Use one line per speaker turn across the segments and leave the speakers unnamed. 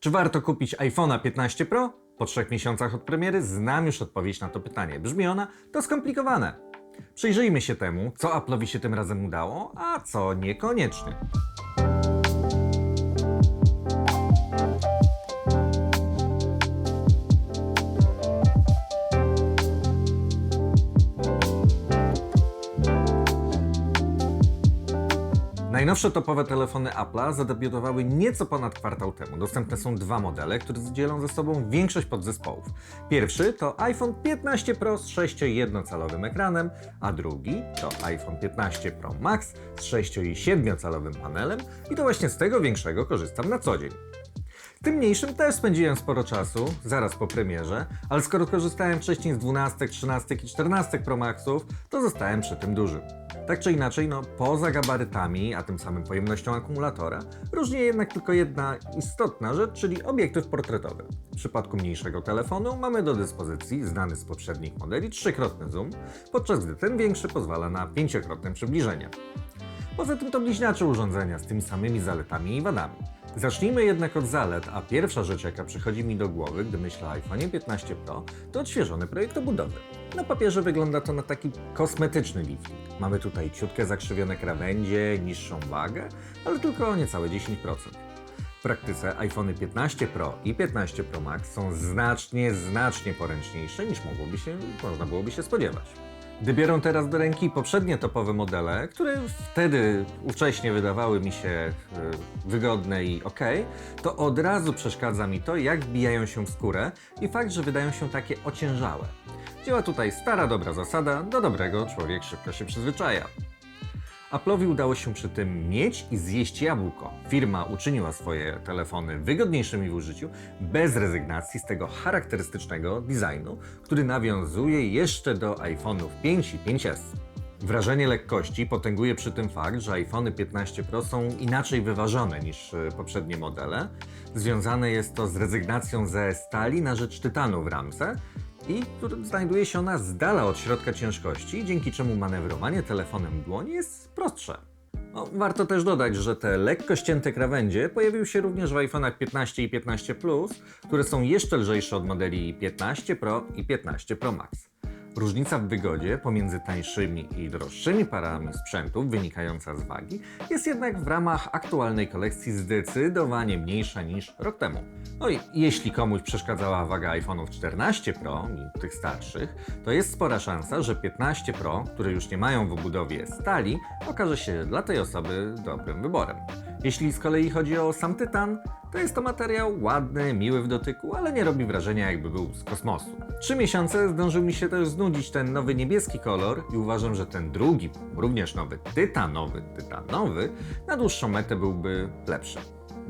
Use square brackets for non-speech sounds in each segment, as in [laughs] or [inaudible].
Czy warto kupić iPhone'a 15 Pro? Po trzech miesiącach od premiery znam już odpowiedź na to pytanie. Brzmi ona to skomplikowane. Przyjrzyjmy się temu, co Apple'owi się tym razem udało, a co niekoniecznie. Najnowsze topowe telefony Apple'a zadebiutowały nieco ponad kwartał temu. Dostępne są dwa modele, które dzielą ze sobą większość podzespołów. Pierwszy to iPhone 15 Pro z 6,1-calowym ekranem, a drugi to iPhone 15 Pro Max z 6 i 7-calowym panelem i to właśnie z tego większego korzystam na co dzień. Tym mniejszym też spędziłem sporo czasu, zaraz po premierze, ale skoro korzystałem wcześniej z 12, 13 i 14 Pro Maxów, to zostałem przy tym dużym. Tak czy inaczej, no poza gabarytami, a tym samym pojemnością akumulatora, różni jednak tylko jedna istotna rzecz, czyli obiektyw portretowy. W przypadku mniejszego telefonu mamy do dyspozycji znany z poprzednich modeli trzykrotny zoom, podczas gdy ten większy pozwala na pięciokrotne przybliżenie. Poza tym to bliźniacze urządzenia z tymi samymi zaletami i wadami. Zacznijmy jednak od zalet, a pierwsza rzecz, jaka przychodzi mi do głowy, gdy myślę o iPhone 15 Pro, to odświeżony projekt obudowy. Na papierze wygląda to na taki kosmetyczny lifting. Mamy tutaj ciutkie zakrzywione krawędzie, niższą wagę, ale tylko o niecałe 10%. W praktyce iPhony 15 Pro i 15 Pro Max są znacznie, znacznie poręczniejsze niż mogłoby się, można byłoby się spodziewać. Gdy biorą teraz do ręki poprzednie topowe modele, które wtedy ówcześnie wydawały mi się y, wygodne i ok, to od razu przeszkadza mi to, jak wbijają się w skórę i fakt, że wydają się takie ociężałe. Działa tutaj stara dobra zasada, do dobrego człowiek szybko się przyzwyczaja. Apple'owi udało się przy tym mieć i zjeść jabłko. Firma uczyniła swoje telefony wygodniejszymi w użyciu, bez rezygnacji z tego charakterystycznego designu, który nawiązuje jeszcze do iPhone'ów 5 i 5S. Wrażenie lekkości potęguje przy tym fakt, że iPhony 15 Pro są inaczej wyważone niż y, poprzednie modele. Związane jest to z rezygnacją ze stali na rzecz tytanu w ramce, i którym znajduje się ona z dala od środka ciężkości, dzięki czemu manewrowanie telefonem w dłoni jest prostsze. No, warto też dodać, że te lekko ścięte krawędzie pojawiły się również w iPhone'ach 15 i 15 Plus, które są jeszcze lżejsze od modeli 15 Pro i 15 Pro Max. Różnica w wygodzie pomiędzy tańszymi i droższymi parami sprzętów wynikająca z wagi jest jednak w ramach aktualnej kolekcji zdecydowanie mniejsza niż rok temu. No i jeśli komuś przeszkadzała waga iPhone'ów 14 Pro i tych starszych, to jest spora szansa, że 15 Pro, które już nie mają w obudowie stali, okaże się dla tej osoby dobrym wyborem. Jeśli z kolei chodzi o sam tytan, to jest to materiał ładny, miły w dotyku, ale nie robi wrażenia jakby był z kosmosu. Trzy miesiące zdążył mi się też znudzić ten nowy niebieski kolor i uważam, że ten drugi, również nowy, tytanowy, tytanowy, na dłuższą metę byłby lepszy.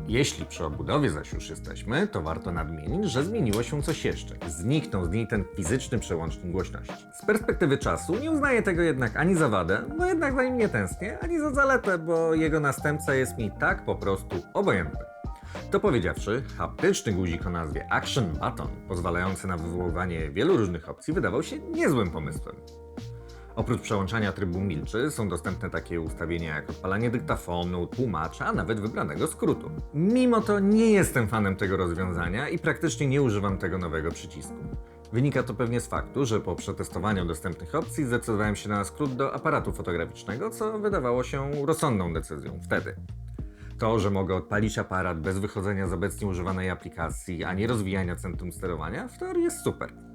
Jeśli przy obudowie zaś już jesteśmy, to warto nadmienić, że zmieniło się coś jeszcze. Zniknął z niej ten fizyczny przełącznik głośności. Z perspektywy czasu nie uznaję tego jednak ani za wadę, bo jednak za nim nie tęsknię, ani za zaletę, bo jego następca jest mi tak po prostu obojętny. To powiedziawszy, haptyczny guzik o nazwie Action Button, pozwalający na wywoływanie wielu różnych opcji, wydawał się niezłym pomysłem. Oprócz przełączania trybu milczy są dostępne takie ustawienia jak odpalanie dyktafonu, tłumacza, a nawet wybranego skrótu. Mimo to nie jestem fanem tego rozwiązania i praktycznie nie używam tego nowego przycisku. Wynika to pewnie z faktu, że po przetestowaniu dostępnych opcji zdecydowałem się na skrót do aparatu fotograficznego, co wydawało się rozsądną decyzją wtedy. To, że mogę odpalić aparat bez wychodzenia z obecnie używanej aplikacji, a nie rozwijania centrum sterowania, w teorii jest super.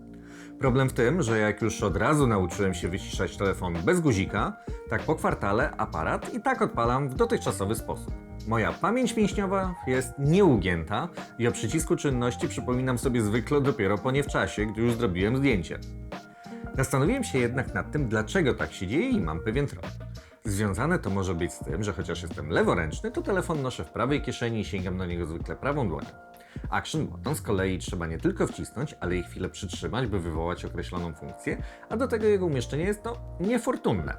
Problem w tym, że jak już od razu nauczyłem się wyciszać telefon bez guzika, tak po kwartale aparat i tak odpalam w dotychczasowy sposób. Moja pamięć mięśniowa jest nieugięta i o przycisku czynności przypominam sobie zwykle dopiero po niewczasie, gdy już zrobiłem zdjęcie. Zastanowiłem się jednak nad tym, dlaczego tak się dzieje i mam pewien trop. Związane to może być z tym, że chociaż jestem leworęczny, to telefon noszę w prawej kieszeni i sięgam do niego zwykle prawą dłonią. Action button z kolei trzeba nie tylko wcisnąć, ale i chwilę przytrzymać, by wywołać określoną funkcję, a do tego jego umieszczenie jest to niefortunne.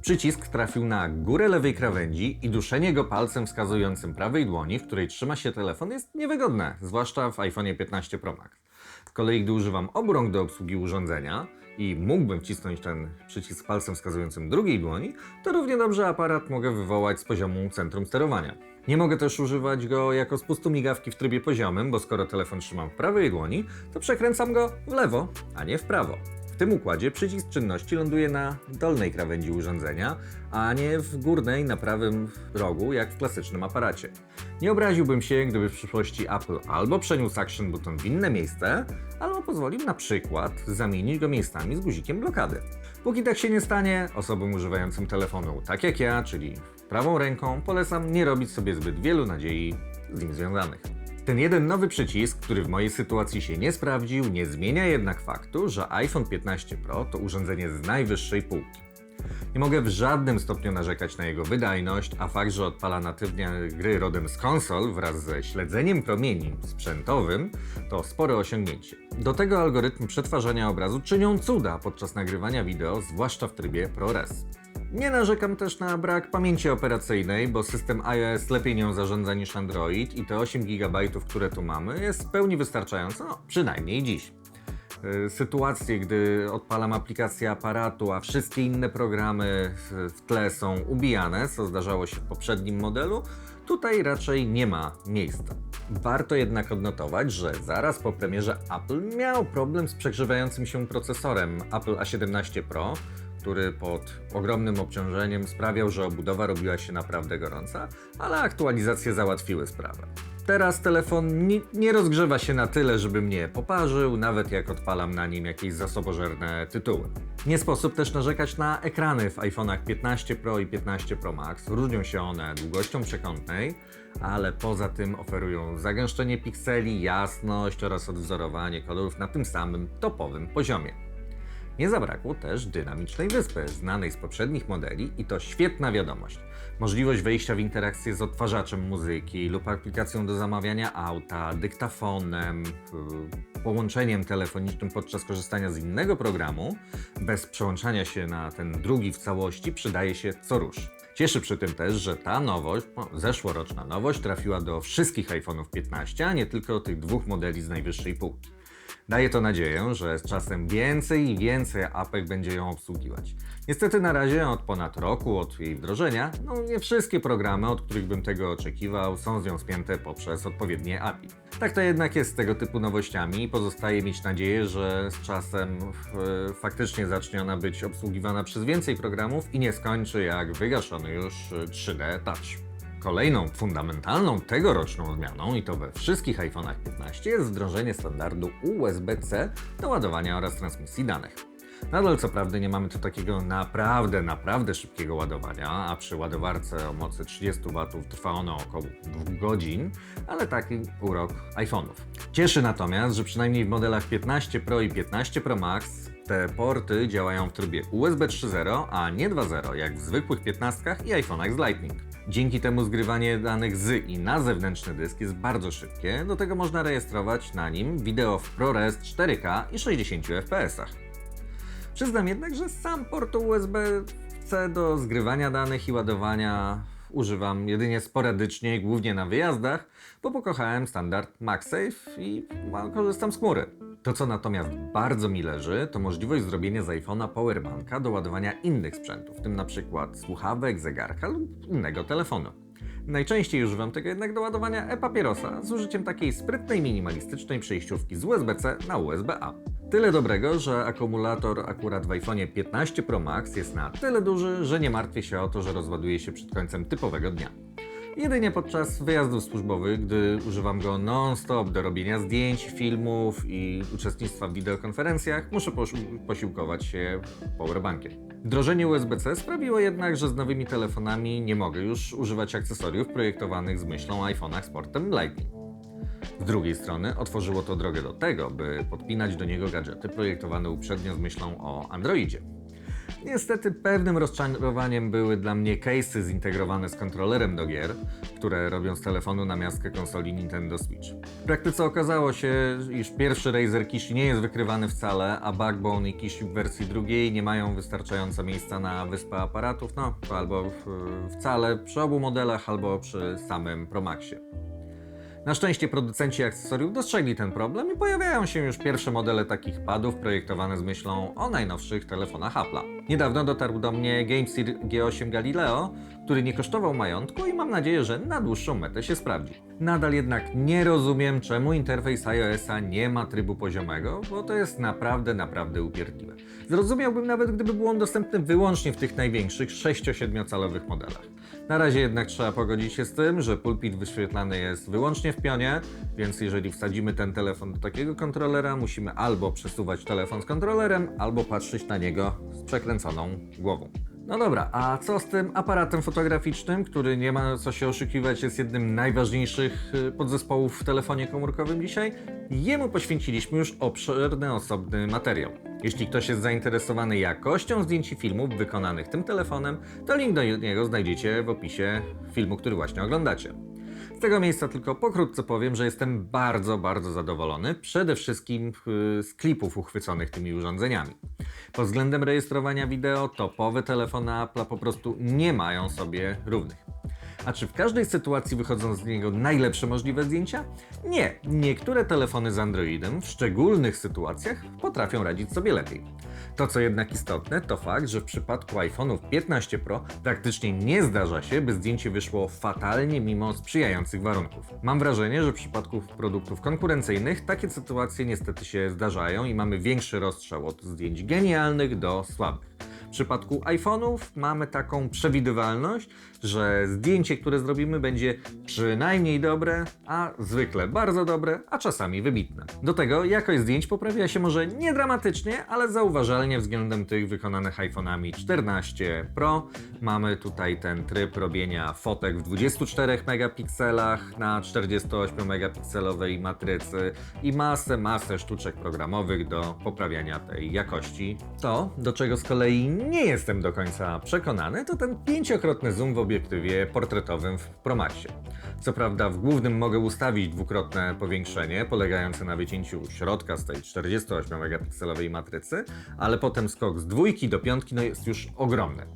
Przycisk trafił na górę lewej krawędzi i duszenie go palcem wskazującym prawej dłoni, w której trzyma się telefon, jest niewygodne, zwłaszcza w iPhone 15 Pro Max. Z kolei, gdy używam obu rąk do obsługi urządzenia i mógłbym wcisnąć ten przycisk palcem wskazującym drugiej dłoni, to równie dobrze aparat mogę wywołać z poziomu centrum sterowania. Nie mogę też używać go jako spustu migawki w trybie poziomym, bo skoro telefon trzymam w prawej dłoni, to przekręcam go w lewo, a nie w prawo. W tym układzie przycisk czynności ląduje na dolnej krawędzi urządzenia, a nie w górnej na prawym rogu, jak w klasycznym aparacie. Nie obraziłbym się, gdyby w przyszłości Apple albo przeniósł Action Button w inne miejsce, albo pozwolił na przykład zamienić go miejscami z guzikiem blokady. Póki tak się nie stanie, osobom używającym telefonu tak jak ja, czyli prawą ręką, polecam nie robić sobie zbyt wielu nadziei z nim związanych. Ten jeden nowy przycisk, który w mojej sytuacji się nie sprawdził, nie zmienia jednak faktu, że iPhone 15 Pro to urządzenie z najwyższej półki. Nie mogę w żadnym stopniu narzekać na jego wydajność, a fakt, że odpala natywnie gry rodem z konsol wraz ze śledzeniem promieni sprzętowym to spore osiągnięcie. Do tego algorytmy przetwarzania obrazu czynią cuda podczas nagrywania wideo, zwłaszcza w trybie ProRes. Nie narzekam też na brak pamięci operacyjnej, bo system iOS lepiej nią zarządza niż Android i te 8 GB, które tu mamy, jest w pełni wystarczające, no przynajmniej dziś. Y, Sytuacje, gdy odpalam aplikację aparatu, a wszystkie inne programy w- tle są ubijane, co zdarzało się w poprzednim modelu, tutaj raczej nie ma miejsca. Warto jednak odnotować, że zaraz po premierze Apple miał problem z przegrzewającym się procesorem Apple A17 Pro, który pod ogromnym obciążeniem sprawiał, że obudowa robiła się naprawdę gorąca, ale aktualizacje załatwiły sprawę. Teraz telefon nie, nie rozgrzewa się na tyle, żeby mnie poparzył, nawet jak odpalam na nim jakieś zasobożerne tytuły. Nie sposób też narzekać na ekrany w iPhone'ach 15 Pro i 15 Pro Max. Różnią się one długością przekątnej, ale poza tym oferują zagęszczenie pikseli, jasność oraz odwzorowanie kolorów na tym samym topowym poziomie. Nie zabrakło też dynamicznej wyspy, znanej z poprzednich modeli i to świetna wiadomość. Możliwość wejścia w interakcję z odtwarzaczem muzyki lub aplikacją do zamawiania auta, dyktafonem, y, połączeniem telefonicznym podczas korzystania z innego programu, bez przełączania się na ten drugi w całości, przydaje się co rusz. Cieszy przy tym też, że ta nowość, no, zeszłoroczna nowość, trafiła do wszystkich iPhone'ów 15, a nie tylko tych dwóch modeli z najwyższej półki. Daje to nadzieję, że z czasem więcej i więcej apek będzie ją obsługiwać. Niestety na razie od ponad roku od jej wdrożenia, no nie wszystkie programy, od których bym tego oczekiwał, są z nią spięte poprzez odpowiednie API. Tak to jednak jest z tego typu nowościami i pozostaje mieć nadzieję, że z czasem e, faktycznie zacznie ona być obsługiwana przez więcej programów i nie skończy jak wygaszony już e, 3D Touch. Kolejną fundamentalną tegoroczną zmianą, i to we wszystkich iPhone'ach 15, jest wdrożenie standardu USB-C do ładowania oraz transmisji danych. Nadal co prawda nie mamy tu takiego naprawdę, naprawdę szybkiego ładowania, a przy ładowarce o mocy 30 W trwa ono około 2 godzin, ale taki urok iPhone'ów. Cieszy natomiast, że przynajmniej w modelach 15 Pro i 15 Pro Max te porty działają w trybie USB 3.0, a nie 2.0 jak w zwykłych 15 i iPhone'ach z Lightning. Dzięki temu zgrywanie danych z i na zewnętrzny dysk jest bardzo szybkie, do tego można rejestrować na nim wideo w ProRes 4K i 60 fps. Przyznam jednak, że sam port USB-C do zgrywania danych i ładowania używam jedynie sporadycznie, głównie na wyjazdach, bo pokochałem standard MagSafe i ma- korzystam z chmury. To, co natomiast bardzo mi leży, to możliwość zrobienia z iPhone'a powerbanka do ładowania innych sprzętów, w tym na przykład słuchawek, zegarka lub innego telefonu. Najczęściej używam tego jednak do ładowania e-papierosa z użyciem takiej sprytnej, minimalistycznej przejściówki z USB-C na USB-A. Tyle dobrego, że akumulator akurat w iPhone'ie 15 Pro Max jest na tyle duży, że nie martwię się o to, że rozładuje się przed końcem typowego dnia. Jedynie podczas wyjazdów służbowych, gdy używam go non-stop do robienia zdjęć, filmów i uczestnictwa w wideokonferencjach, muszę posi- posiłkować się powerbankiem. Wdrożenie USB-C sprawiło jednak, że z nowymi telefonami nie mogę już używać akcesoriów projektowanych z myślą o iPhone'ach z portem Lightning. Z drugiej strony otworzyło to drogę do tego, by podpinać do niego gadżety projektowane uprzednio z myślą o Androidzie. Niestety pewnym rozczarowaniem były dla mnie case'y zintegrowane z kontrolerem do gier, które robią z telefonu namiastkę konsoli Nintendo Switch. W praktyce okazało się, iż pierwszy Razer Kishi nie jest wykrywany wcale, a Backbone i Kishi w wersji drugiej nie mają wystarczająco miejsca na wyspę aparatów, no albo w, wcale przy obu modelach, albo przy samym Pro Maxie. Na szczęście producenci akcesoriów dostrzegli ten problem i pojawiają się już pierwsze modele takich padów projektowane z myślą o najnowszych telefonach Apple'a. Niedawno dotarł do mnie Gamesir G8 Galileo, który nie kosztował majątku i mam nadzieję, że na dłuższą metę się sprawdzi. Nadal jednak nie rozumiem, czemu interfejs iOS-a nie ma trybu poziomego, bo to jest naprawdę, naprawdę upierdliwe. Zrozumiałbym nawet, gdyby był on dostępny wyłącznie w tych największych 6-7 calowych modelach. Na razie jednak trzeba pogodzić się z tym, że pulpit wyświetlany jest wyłącznie w pionie, więc jeżeli wsadzimy ten telefon do takiego kontrolera, musimy albo przesuwać telefon z kontrolerem, albo patrzeć na niego z przekręconą głową. No dobra, a co z tym aparatem fotograficznym, który nie ma co się oszukiwać, jest jednym najważniejszych y, podzespołów w telefonie komórkowym dzisiaj? Jemu poświęciliśmy już obszerny, osobny materiał. Jeśli ktoś jest zainteresowany jakością zdjęć i filmów wykonanych tym telefonem, to link do niego znajdziecie w opisie filmu, który właśnie oglądacie. Z tego miejsca tylko pokrótce powiem, że jestem bardzo, bardzo zadowolony. Przede wszystkim y, z klipów uchwyconych tymi urządzeniami. Pod względem rejestrowania wideo topowe telefony Apple po prostu nie mają sobie równych. A czy w każdej sytuacji wychodzą z niego najlepsze możliwe zdjęcia? Nie. Niektóre telefony z Androidem w szczególnych sytuacjach potrafią radzić sobie lepiej. To co jednak istotne, to fakt, że w przypadku iPhone'ów 15 Pro praktycznie nie zdarza się, by zdjęcie wyszło fatalnie mimo sprzyjających warunków. Mam wrażenie, że w przypadku produktów konkurencyjnych takie sytuacje niestety się zdarzają i mamy większy rozstrzał od zdjęć genialnych do słabych. W przypadku iPhone'ów mamy taką przewidywalność, że zdjęcie, które zrobimy, będzie przynajmniej dobre, a zwykle bardzo dobre, a czasami wybitne. Do tego jakość zdjęć poprawia się może nie dramatycznie, ale zauważalnie względem tych wykonanych iPhone'ami 14 Pro. Mamy tutaj ten tryb robienia fotek w 24 megapikselach na 48 megapikselowej matrycy i masę, masę sztuczek programowych do poprawiania tej jakości. To, do czego z kolei nie jestem do końca przekonany, to ten pięciokrotny zoom w obiektywie portretowym w Promaxie. Co prawda w głównym mogę ustawić dwukrotne powiększenie polegające na wycięciu środka z tej 48 megapikselowej matrycy, ale potem skok z dwójki do piątki no jest już ogromny.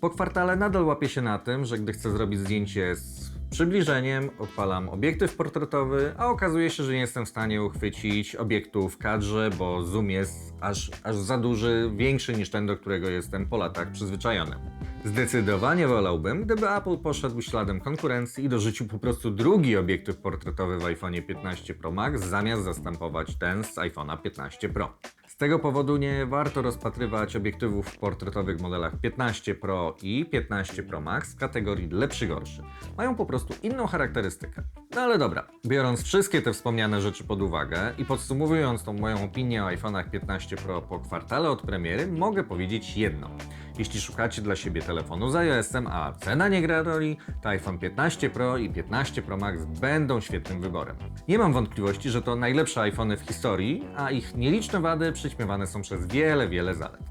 Po kwartale nadal łapię się na tym, że gdy chcę zrobić zdjęcie z przybliżeniem, odpalam obiektyw portretowy, a okazuje się, że nie jestem w stanie uchwycić obiektu w kadrze, bo zoom jest aż, aż za duży, większy niż ten, do którego jestem po latach przyzwyczajony. Zdecydowanie wolałbym, gdyby Apple poszedł śladem konkurencji i dorzucił po prostu drugi obiektyw portretowy w iPhone 15 Pro Max, zamiast zastępować ten z iPhone'a 15 Pro. Z tego powodu nie warto rozpatrywać obiektywów w portretowych modelach 15 Pro i 15 Pro Max w kategorii lepszy-gorszy. Mają po prostu inną charakterystykę. No ale dobra, biorąc wszystkie te wspomniane rzeczy pod uwagę i podsumowując tą moją opinię o iPhone'ach 15 Pro po kwartale od premiery, mogę powiedzieć jedno. Jeśli szukacie dla siebie telefonu z iOS-em, a cena nie gra roli, to iPhone 15 Pro i 15 Pro Max będą świetnym wyborem. Nie mam wątpliwości, że to najlepsze iPhony w historii, a ich nieliczne wady przyćmiewane są przez wiele, wiele zalet.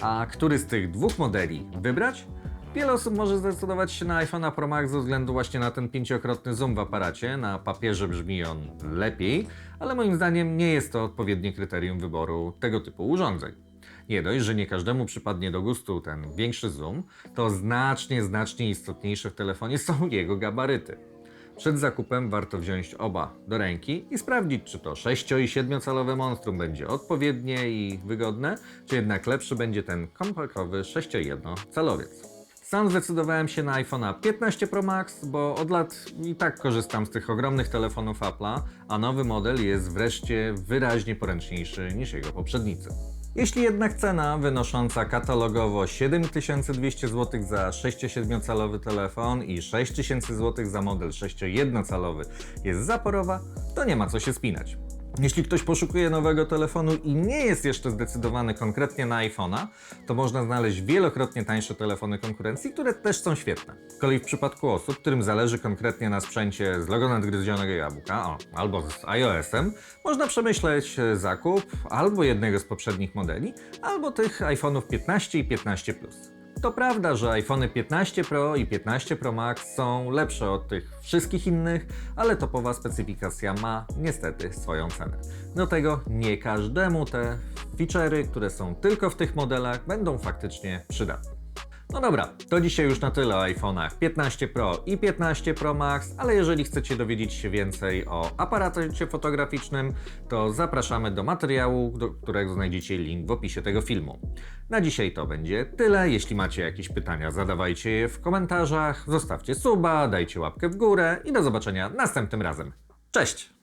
A który z tych dwóch modeli wybrać? Wiele osób może zdecydować się na iPhone'a Pro Max ze względu właśnie na ten pięciokrotny zoom w aparacie. Na papierze brzmi on lepiej, ale moim zdaniem nie jest to odpowiednie kryterium wyboru tego typu urządzeń. Nie dość, że nie każdemu przypadnie do gustu ten większy zoom, to znacznie, znacznie istotniejsze w telefonie są [laughs] jego gabaryty. Przed zakupem warto wziąć oba do ręki i sprawdzić, czy to 6 i 7 calowe monstrum będzie odpowiednie i wygodne, czy jednak lepszy będzie ten kompaktowy 6,1 calowiec. Sam zdecydowałem się na iPhone'a 15 Pro Max, bo od lat i tak korzystam z tych ogromnych telefonów Apple'a, a nowy model jest wreszcie wyraźnie poręczniejszy niż jego poprzednicy. Jeśli jednak cena wynosząca katalogowo 7200 zł za 6-7 calowy telefon i 6000 zł za model 6-1 calowy jest zaporowa, to nie ma co się spinać. Jeśli ktoś poszukuje nowego telefonu i nie jest jeszcze zdecydowany konkretnie na iPhone'a, to można znaleźć wielokrotnie tańsze telefony konkurencji, które też są świetne. Z kolei w przypadku osób, którym zależy konkretnie na sprzęcie z logo nadgryzionego jabłka, o, albo z iOS-em, można przemyśleć e, zakup albo jednego z poprzednich modeli, albo tych iPhone'ów 15 i 15 Plus. To prawda, że iPhony 15 Pro i 15 Pro Max są lepsze od tych wszystkich innych, ale topowa specyfikacja ma niestety swoją cenę. Do tego nie każdemu te feature'y, które są tylko w tych modelach, będą faktycznie przydatne. No dobra, to dzisiaj już na tyle o iPhone'ach 15 Pro i 15 Pro Max, ale jeżeli chcecie dowiedzieć się więcej o aparacie fotograficznym, to zapraszamy do materiału, do którego znajdziecie link w opisie tego filmu. Na dzisiaj to będzie tyle. Jeśli macie jakieś pytania, zadawajcie je w komentarzach, zostawcie suba, dajcie łapkę w górę i do zobaczenia następnym razem. Cześć!